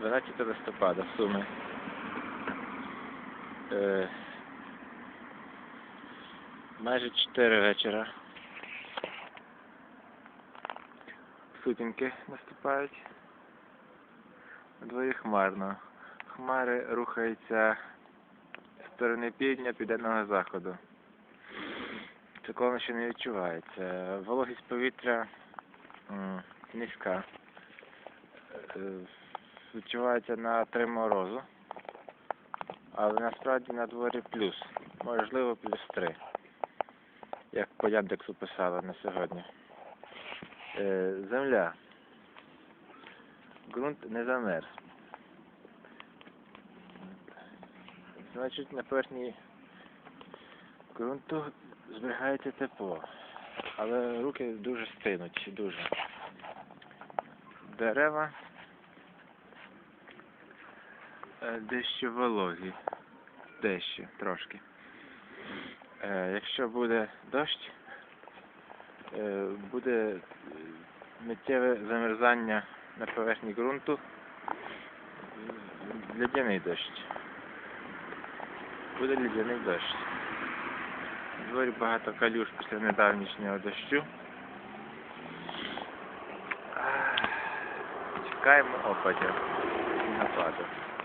12 листопада, Суми. Е, майже 4 вечора. Сутінки наступають. На дворі хмарно. Хмари рухаються з сторони півдня південного заходу. Циклону ще не відчувається. Вологість повітря низька. Відчувається на 3 морозу. Але насправді на дворі плюс. Можливо, плюс 3. Як по Яндексу писали на сьогодні. Е, земля. Ґрунт не замерз. Значить, на поверхні ґрунту зберігається тепло. Але руки дуже стинуть, дуже. Дерева дещо вологі. Дещо, трошки. Е, якщо буде дощ, е, буде е, миттєве замерзання на поверхні ґрунту, Е, ледяний дощ. Буде ледяний дощ. Дворі багато калюш після недавнішнього дощу. Чекаємо опадів. Снігопаду.